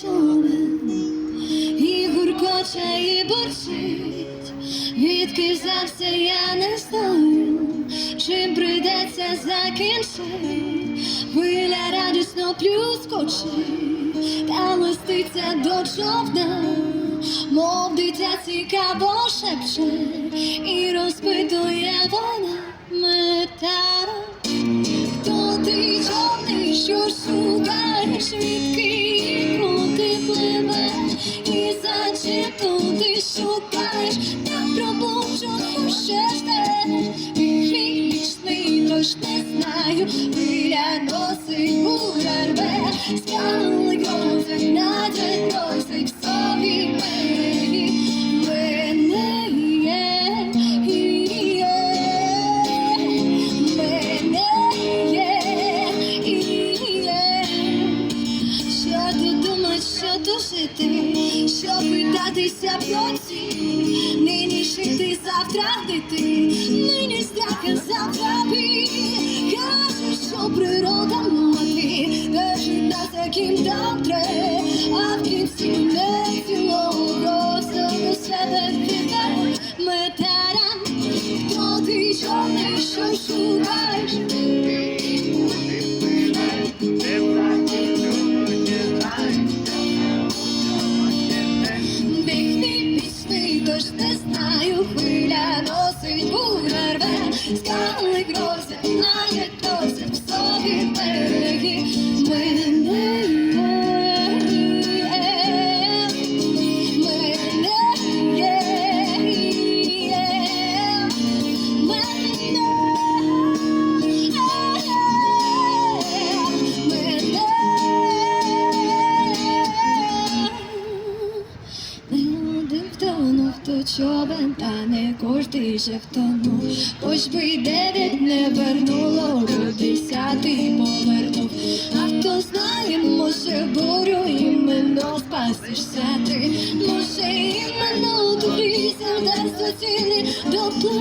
човен, і гуркоче, і борчить, відки взявся, я не знаю, чим прийдеться закінчить, хвиля радісно плюскочить, та листиться до човна, мов дитя цікаво шепче, і розпитує вона метаром. Хто ти чорний, що шукаєш відки, за туди шукаєш, та пробуджу теж. Мій вічний дощ не знаю, біля носить буря рве, що душити, що питатися про ці Нині жити, завтра дити, нині страхи, завтра бій Кажуть, що природа мати, держить нас, яким там А в кінці не просто до себе піде метарам Хто ти чорний, що шукаєш? Рве, скали грозять, навіть досить в собі береги. То човен, та не кожний же втонув. Хоч би дев'ять не вернуло, вже десятий повернув. А хто знає, може бурю іменно спасишся ти. Може іменно тобі завдасться ціни доплисти.